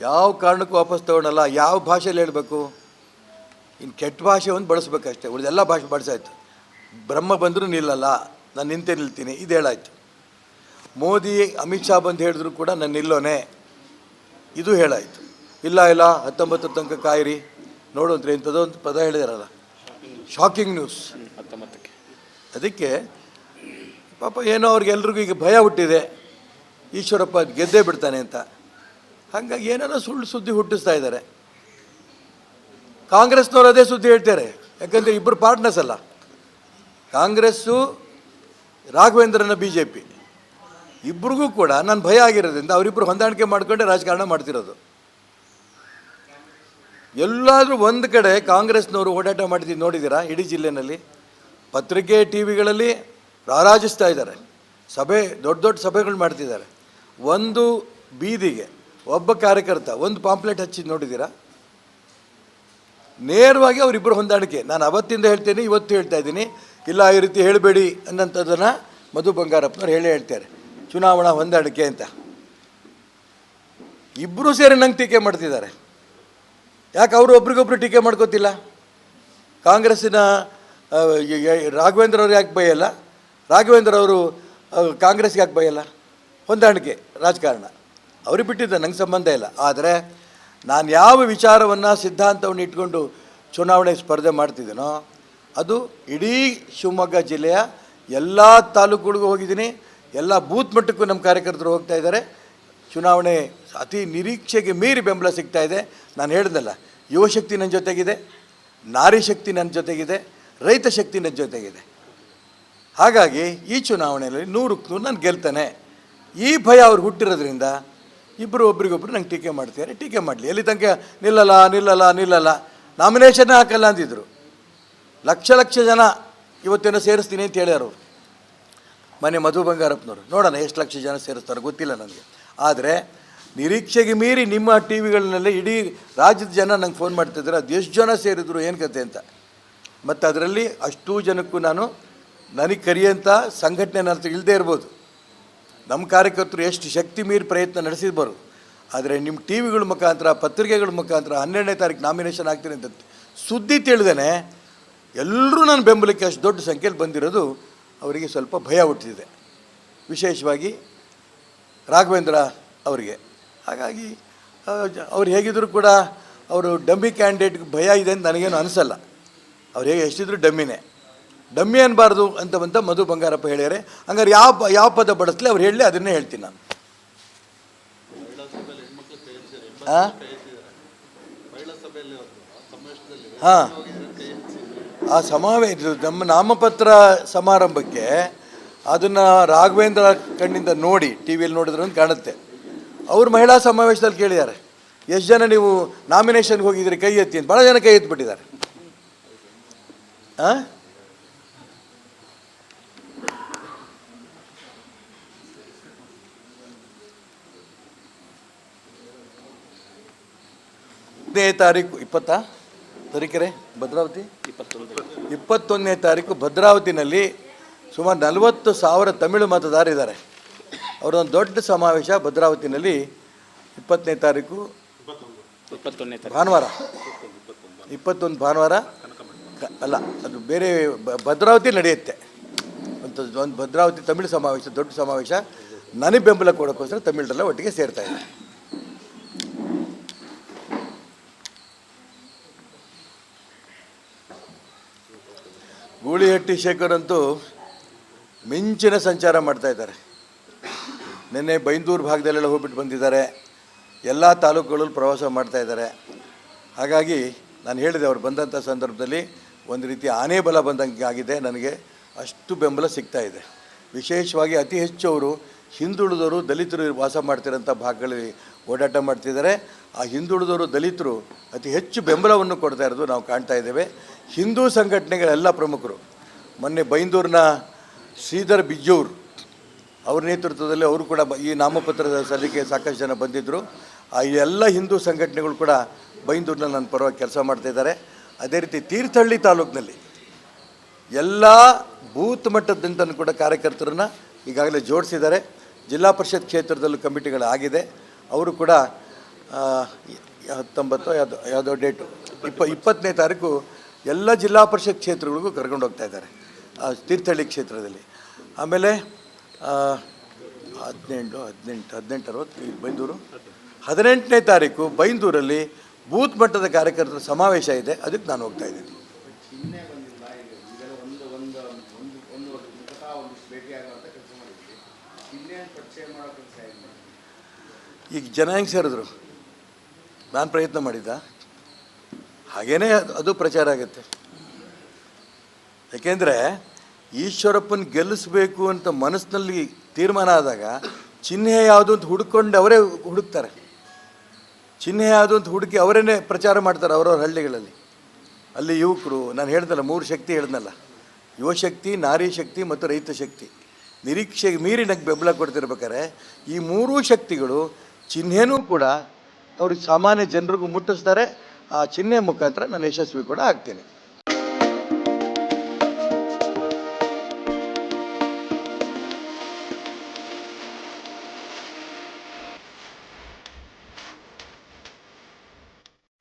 ಯಾವ ಕಾರಣಕ್ಕೂ ವಾಪಸ್ ತಗೊಂಡಲ್ಲ ಯಾವ ಭಾಷೆಯಲ್ಲಿ ಹೇಳಬೇಕು? ಇನ್ನು ಕೆಟ್ಟ ಭಾಷೆ ಒಂದು ಬಳಸ್ಬೇಕಷ್ಟೇ ಉಳಿದೆಲ್ಲ ಭಾಷೆ ಬಳಸಾಯ್ತು. ಬ್ರಹ್ಮ ಬಂದರೂ ನಿಲ್ಲಲ್ಲ ನಾನು ನಿಂತೇ ನಿಲ್ತೀನಿ ಇದು ಹೇಳಾಯ್ತು. ಮೋದಿ ಅಮಿತ್ ಶಾ ಬಂದು ಹೇಳಿದ್ರು ಕೂಡ ನಾನು ನಿಲ್ಲೋನೆ ಇದು ಹೇಳಾಯ್ತು. ಇಲ್ಲ ಇಲ್ಲ ಹತ್ತೊಂಬತ್ತರ ತನಕ ಕಾಯಿರಿ ನೋಡುವಂದ್ರೆ ಇಂಥದ್ದೋ ಒಂದು ಪದ ಹೇಳಿದಾರಲ್ಲ. Shocking news ಹತ್ತೊಂಬತ್ತಕ್ಕೆ. ಅದಕ್ಕೆ ಪಾಪ ಏನೋ ಅವ್ರಿಗೆಲ್ರಿಗೂ ಈಗ ಭಯ ಹುಟ್ಟಿದೆ ಈಶ್ವರಪ್ಪ ಗೆದ್ದೇ ಬಿಡ್ತಾನೆ ಅಂತ. ಹಾಗಾಗಿ ಏನಾರ ಸುಳ್ಳು ಸುದ್ದಿ ಹುಟ್ಟಿಸ್ತಾ ಇದ್ದಾರೆ? ಕಾಂಗ್ರೆಸ್ನವ್ರು ಅದೇ ಸುದ್ದಿ ಹೇಳ್ತಾರೆ. ಯಾಕಂದರೆ ಇಬ್ಬರು ಪಾರ್ಟ್ನರ್ಸ್ ಅಲ್ಲ. ಕಾಂಗ್ರೆಸ್ಸು ರಾಘವೇಂದ್ರನ ಬಿ ಜೆ ಪಿ ಇಬ್ರಿಗೂ ಕೂಡ ನಾನು ಭಯ ಆಗಿರೋದ್ರಿಂದ ಅವರಿಬ್ಬರು ಹೊಂದಾಣಿಕೆ ಮಾಡ್ಕೊಂಡೆ ರಾಜಕಾರಣ ಮಾಡ್ತಿರೋದು. ಎಲ್ಲಾದರೂ ಒಂದು ಕಡೆ ಕಾಂಗ್ರೆಸ್ನವರು ಓಡಾಟ ಮಾಡಿದ್ದು ನೋಡಿದ್ದೀರಾ ಇಡೀ ಜಿಲ್ಲೆನಲ್ಲಿ? ಪತ್ರಿಕೆ, ಟಿ ವಿಗಳಲ್ಲಿ ರಾರಾಜಿಸ್ತಾ ಇದ್ದಾರೆ. ಸಭೆ, ದೊಡ್ಡ ದೊಡ್ಡ ಸಭೆಗಳು ಮಾಡ್ತಿದ್ದಾರೆ. ಒಂದು ಬೀದಿಗೆ ಒಬ್ಬ ಕಾರ್ಯಕರ್ತ, ಒಂದು ಪಾಂಪ್ಲೆಟ್ ಹಚ್ಚಿ ನೋಡಿದ್ದೀರಾ? ನೇರವಾಗಿ ಅವರಿಬ್ಬರು ಹೊಂದಾಣಿಕೆ. ನಾನು ಅವತ್ತಿಂದ ಹೇಳ್ತೇನೆ, ಇವತ್ತು ಹೇಳ್ತಾ ಇದ್ದೀನಿ. ಇಲ್ಲ, ಈ ರೀತಿ ಹೇಳಬೇಡಿ ಅನ್ನೋಂಥದ್ದನ್ನು ಮಧು ಬಂಗಾರಪ್ಪನವ್ರು ಹೇಳೇ ಹೇಳ್ತಾರೆ. ಚುನಾವಣಾ ಹೊಂದಾಣಿಕೆ ಅಂತ. ಇಬ್ಬರೂ ಸೇರಿ ನಂಗೆ ಟೀಕೆ ಮಾಡ್ತಿದ್ದಾರೆ. ಯಾಕೆ ಅವರು ಒಬ್ರಿಗೊಬ್ರು ಟೀಕೆ ಮಾಡ್ಕೋತಿಲ್ಲ? ಕಾಂಗ್ರೆಸ್ಸಿನ ರಾಘವೇಂದ್ರ ಅವ್ರು ಯಾಕೆ ಬೈಯಲ್ಲ? ರಾಘವೇಂದ್ರ ಅವರು ಕಾಂಗ್ರೆಸ್ಗೆ ಯಾಕೆ ಬೈಯಲ್ಲ? ಹೊಂದಾಣಿಕೆ, ರಾಜಕಾರಣ. ಅವ್ರಿಗೆ ಬಿಟ್ಟಿದ್ದೆ ನಂಗೆ ಸಂಬಂಧ ಇಲ್ಲ. ಆದರೆ ನಾನು ಯಾವ ವಿಚಾರವನ್ನು ಸಿದ್ಧಾಂತವನ್ನು ಇಟ್ಕೊಂಡು ಚುನಾವಣೆ ಸ್ಪರ್ಧೆ ಮಾಡ್ತಿದ್ದೀನೋ, ಅದು ಇಡೀ ಶಿವಮೊಗ್ಗ ಜಿಲ್ಲೆಯ ಎಲ್ಲ ತಾಲೂಕುಗಳಿಗೂ ಹೋಗಿದ್ದೀನಿ. ಎಲ್ಲ ಬೂತ್ ಮಟ್ಟಕ್ಕೂ ನಮ್ಮ ಕಾರ್ಯಕರ್ತರು ಹೋಗ್ತಾ ಇದ್ದಾರೆ. ಚುನಾವಣೆ ಅತಿ ನಿರೀಕ್ಷೆಗೆ ಮೀರಿ ಬೆಂಬಲ ಸಿಗ್ತಾ ಇದೆ. ನಾನು ಹೇಳ್ದಲ್ಲ ಯುವಶಕ್ತಿ ನನ್ನ ಜೊತೆಗಿದೆ, ನಾರಿ ಶಕ್ತಿ ನನ್ನ ಜೊತೆಗಿದೆ, ರೈತ ಶಕ್ತಿ ನನ್ನ ಜೊತೆಗಿದೆ. ಹಾಗಾಗಿ ಈ ಚುನಾವಣೆಯಲ್ಲಿ ನೂರಕ್ಕೂ ನೂರು ನಾನು ಗೆಲ್ತಾನೆ. ಈ ಭಯ ಅವ್ರು ಹುಟ್ಟಿರೋದ್ರಿಂದ ಇಬ್ಬರು ಒಬ್ರಿಗೊಬ್ರು ನಂಗೆ ಟೀಕೆ ಮಾಡ್ತಿದ್ದಾರೆ ಟೀಕೆ ಮಾಡಲಿ. ಎಲ್ಲಿ ತನಕ ನಿಲ್ಲಲ್ಲ ನಿಲ್ಲಲ್ಲ ನಿಲ್ಲಲ್ಲ. ನಾಮಿನೇಷನ್ ಹಾಕಲ್ಲ ಅಂದಿದ್ರು. ಲಕ್ಷ ಲಕ್ಷ ಜನ ಇವತ್ತೇನೋ ಸೇರಿಸ್ತೀನಿ ಅಂತ ಹೇಳ್ಯಾರ ಅವರು. ಮನೆ ಮಧು ಬಂಗಾರಪ್ಪನವರು. ನೋಡೋಣ ಎಷ್ಟು ಲಕ್ಷ ಜನ ಸೇರಿಸ್ತಾರೆ ಗೊತ್ತಿಲ್ಲ ನನಗೆ. ಆದರೆ ನಿರೀಕ್ಷೆಗೆ ಮೀರಿ ನಿಮ್ಮ ಟಿ ವಿಗಳನ್ನೆಲ್ಲ ಇಡೀ ರಾಜ್ಯದ ಜನ ನಂಗೆ ಫೋನ್ ಮಾಡ್ತಿದ್ದಾರೆ ಅದು ಎಷ್ಟು ಜನ ಸೇರಿದ್ರು ಏನು ಕತೆ ಅಂತ. ಮತ್ತು ಅದರಲ್ಲಿ ಅಷ್ಟೂ ಜನಕ್ಕೂ ನಾನು ನನಗೆ ಕರಿಯಂಥ ಸಂಘಟನೆ ನನ್ನ ಇಲ್ಲದೇ ಇರ್ಬೋದು. ನಮ್ಮ ಕಾರ್ಯಕರ್ತರು ಎಷ್ಟು ಶಕ್ತಿ ಮೀರಿ ಪ್ರಯತ್ನ ನಡೆಸಿದವರು ಆದರೆ ನಿಮ್ಮ ಟಿ ವಿಗಳ ಮುಖಾಂತರ, ಪತ್ರಿಕೆಗಳ ಮುಖಾಂತರ ಹನ್ನೆರಡನೇ ತಾರೀಕು ನಾಮಿನೇಷನ್ ಆಗ್ತೀನಿ ಅಂತ ಸುದ್ದಿ ತಿಳಿದೇನೆ, ಎಲ್ಲರೂ ನನ್ನ ಬೆಂಬಲಕ್ಕೆ ಅಷ್ಟು ದೊಡ್ಡ ಸಂಖ್ಯೆಯಲ್ಲಿ ಬಂದಿರೋದು ಅವರಿಗೆ ಸ್ವಲ್ಪ ಭಯ ಹುಟ್ಟಿದೆ ವಿಶೇಷವಾಗಿ ರಾಘವೇಂದ್ರ ಅವರಿಗೆ. ಹಾಗಾಗಿ ಅವ್ರು ಹೇಗಿದ್ದರೂ ಕೂಡ ಅವರು ಡಮ್ಮಿ ಕ್ಯಾಂಡಿಡೇಟ್ಗೆ ಭಯ ಇದೆ ಅಂತ ನನಗೇನು ಅನಿಸಲ್ಲ. ಅವ್ರು ಹೇಗೆ ಎಷ್ಟಿದ್ರು ಡಮ್ಮಿನೇ. ಡಮ್ಮಿ ಅನ್ನಬಾರ್ದು ಅಂತ ಬಂತ ಮಧು ಬಂಗಾರಪ್ಪ ಹೇಳ್ಯಾರೆ. ಹಂಗಾರೆ ಯಾವ ಯಾವ ಪದ ಬಡಿಸ್ಲಿ ಅವ್ರು ಹೇಳಲಿ, ಅದನ್ನೇ ಹೇಳ್ತೀನಿ ನಾನು. ಹಾಂ. ಆ ಸಮಾವೇಶ ನಮ್ಮ ನಾಮಪತ್ರ ಸಮಾರಂಭಕ್ಕೆ ಅದನ್ನು ರಾಘವೇಂದ್ರ ಕಣ್ಣಿಂದ ನೋಡಿ ಟಿ ವಿಯಲ್ಲಿ ನೋಡಿದ್ರು ಅಂತ ಕಾಣುತ್ತೆ. ಅವ್ರು ಮಹಿಳಾ ಸಮಾವೇಶದಲ್ಲಿ ಕೇಳಿದ್ದಾರೆ. ಎಷ್ಟು ಜನ ನೀವು ನಾಮಿನೇಷನ್ಗೆ ಹೋಗಿದ್ದೀರಿ, ಕೈ ಎತ್ತಿ ಅಂತ. ಭಾಳ ಜನ ಕೈ ಎತ್ತಿಬಿಟ್ಟಿದ್ದಾರೆ ಹಾಂ ತಾರೀಕು ಇಪ್ಪತ್ತಾ ತರೀಕೆರೆ? ಭದ್ರಾವತಿ? ಇಪ್ಪತ್ತೊಂದು ಇಪ್ಪತ್ತೊಂದನೇ ತಾರೀಕು ಭದ್ರಾವತಿನಲ್ಲಿ ಸುಮಾರು ನಲವತ್ತು ಸಾವಿರ ತಮಿಳು ಮತದಾರರಿದ್ದಾರೆ ಅವರೊಂದು ದೊಡ್ಡ ಸಮಾವೇಶ ಭದ್ರಾವತಿನಲ್ಲಿ ಇಪ್ಪತ್ತನೇ ತಾರೀಕು ಭಾನುವಾರ. ಇಪ್ಪತ್ತೊಂದು ಭಾನುವಾರ. ಅಲ್ಲ, ಅದು ಬೇರೆ ಭದ್ರಾವತಿ ನಡೆಯುತ್ತೆ. ಒಂದು ಒಂದು ಭದ್ರಾವತಿ ತಮಿಳು ಸಮಾವೇಶ, ದೊಡ್ಡ ಸಮಾವೇಶ. ನನಗೆ ಬೆಂಬಲ ಕೊಡೋಕ್ಕೋಸ್ಕರ ತಮಿಳರೆಲ್ಲ ಒಟ್ಟಿಗೆ ಸೇರ್ತಾ ಗೂಳಿಹಟ್ಟಿ ಶೇಖರ್ ಅಂತೂ ಮಿಂಚಿನ ಸಂಚಾರ ಮಾಡ್ತಾ ಇದ್ದಾರೆ. ನಿನ್ನೆ ಬೈಂದೂರು ಭಾಗದಲ್ಲೆಲ್ಲ ಹೋಗ್ಬಿಟ್ಟು ಬಂದಿದ್ದಾರೆ. ಎಲ್ಲ ತಾಲೂಕುಗಳಲ್ಲಿ ಪ್ರವಾಸ ಮಾಡ್ತಾ ಇದ್ದಾರೆ. ಹಾಗಾಗಿ ನಾನು ಹೇಳಿದೆ, ಅವ್ರು ಬಂದಂಥ ಸಂದರ್ಭದಲ್ಲಿ ಒಂದು ರೀತಿ ಆನೆ ಬಲ ಬಂದಂಗೆ ಆಗಿದೆ. ನನಗೆ ಅಷ್ಟು ಬೆಂಬಲ ಸಿಗ್ತಾ ಇದೆ. ವಿಶೇಷವಾಗಿ ಅತಿ ಹೆಚ್ಚು ಅವರು ಹಿಂದುಳಿದವರು ದಲಿತರು ವಾಸ ಮಾಡ್ತಿರೋಂಥ ಭಾಗಗಳಲ್ಲಿ ಓಡಾಟ ಮಾಡ್ತಿದ್ದಾರೆ. ಆ ಹಿಂದುಳಿದವರು ದಲಿತರು ಅತಿ ಹೆಚ್ಚು ಬೆಂಬಲವನ್ನು ಕೊಡ್ತಾ ಇರೋದು ನಾವು ಕಾಣ್ತಾ ಇದ್ದೇವೆ. ಹಿಂದೂ ಸಂಘಟನೆಗಳ ಎಲ್ಲ ಪ್ರಮುಖರು. ಮೊನ್ನೆ ಬೈಂದೂರಿನ ಶ್ರೀಧರ್ ಬಿಜ್ಜೂರ್ ಅವ್ರ ನೇತೃತ್ವದಲ್ಲಿ ಅವರು ಕೂಡ ಈ ನಾಮಪತ್ರದ ಸಲ್ಲಿಕೆ ಸಾಕಷ್ಟು ಜನ ಬಂದಿದ್ದರು ಆ ಎಲ್ಲ ಹಿಂದೂ ಸಂಘಟನೆಗಳು ಕೂಡ ಬೈಂದೂರಿನಲ್ಲಿ ನನ್ನ ಪರವಾಗಿ ಕೆಲಸ ಮಾಡ್ತಾಯಿದ್ದಾರೆ ಅದೇ ರೀತಿ ತೀರ್ಥಹಳ್ಳಿ ತಾಲೂಕಿನಲ್ಲಿ ಎಲ್ಲ ಬೂತ್ ಮಟ್ಟದಂತನೂ ಕೂಡ ಕಾರ್ಯಕರ್ತರನ್ನು ಈಗಾಗಲೇ ಜೋಡಿಸಿದ್ದಾರೆ. ಜಿಲ್ಲಾ ಪರಿಷತ್ ಕ್ಷೇತ್ರದಲ್ಲೂ ಕಮಿಟಿಗಳಾಗಿದೆ ಅವರು ಕೂಡ ಹತ್ತೊಂಬತ್ತು ಯಾವುದೋ ಯಾವುದೋ ಡೇಟು. ಇಪ್ಪ ಇಪ್ಪತ್ತನೇ ತಾರೀಕು ಎಲ್ಲ ಜಿಲ್ಲಾ ಪರಿಷತ್ ಕ್ಷೇತ್ರಗಳಿಗೂ ಕರ್ಕೊಂಡು ಹೋಗ್ತಾ ಇದ್ದಾರೆ ತೀರ್ಥಹಳ್ಳಿ ಕ್ಷೇತ್ರದಲ್ಲಿ. ಆಮೇಲೆ ಹದಿನೆಂಟು ಹದಿನೆಂಟು ಹದಿನೆಂಟು, ಅರವತ್ತು ಬೈಂದೂರು. ಹದಿನೆಂಟನೇ ತಾರೀಕು ಬೈಂದೂರಲ್ಲಿ ಬೂತ್ ಮಟ್ಟದ ಕಾರ್ಯಕರ್ತರ ಸಮಾವೇಶ ಇದೆ, ಅದಕ್ಕೆ ನಾನು ಹೋಗ್ತಾ ಇದ್ದೀನಿ. ಈಗ ಜನ ಹೆಂಗೆ ಸೇರಿದ್ರು? ನಾನು ಪ್ರಯತ್ನ ಮಾಡಿದ್ದ. ಹಾಗೇನೇ ಅದು- ಪ್ರಚಾರ ಆಗುತ್ತೆ. ಯಾಕೆಂದರೆ ಈಶ್ವರಪ್ಪನ ಗೆಲ್ಲಿಸ್ಬೇಕು ಅಂತ ಮನಸ್ಸಿನಲ್ಲಿ ತೀರ್ಮಾನ ಆದಾಗ ಚಿಹ್ನೆ ಯಾವುದು ಅಂತ ಹುಡ್ಕೊಂಡು ಅವರೇ ಹುಡುಕ್ತಾರೆ. ಚಿಹ್ನೆ ಯಾವುದು ಅಂತ ಹುಡುಕಿ ಅವರೇ ಪ್ರಚಾರ ಮಾಡ್ತಾರೆ ಅವರವ್ರ ಹಳ್ಳಿಗಳಲ್ಲಿ. ಅಲ್ಲಿ ಯುವಕರು, ನಾನು ಹೇಳ್ದಲ್ಲ, ಮೂರು ಶಕ್ತಿ ಹೇಳ್ದಲ್ಲ. ಯುವಶಕ್ತಿ ನಾರಿ ಶಕ್ತಿ ಮತ್ತು ರೈತ ಶಕ್ತಿ. ನಿರೀಕ್ಷೆಗೆ ಮೀರಿ ನಂಗೆ ಬೆಂಬಲ ಕೊಡ್ತಿರ್ಬೇಕಾರೆ ಈ ಮೂರೂ ಶಕ್ತಿಗಳು ಚಿಹ್ನೆನೂ ಕೂಡ ಅವ್ರಿಗೆ ಸಾಮಾನ್ಯ ಜನರಿಗೂ ಮುಟ್ಟಿಸ್ತಾರೆ ಆ ಚಿಹ್ನೆ ಮುಖಾಂತರ ನಾನು ಯಶಸ್ವಿ ಕೂಡ ಆಗ್ತೀನಿ.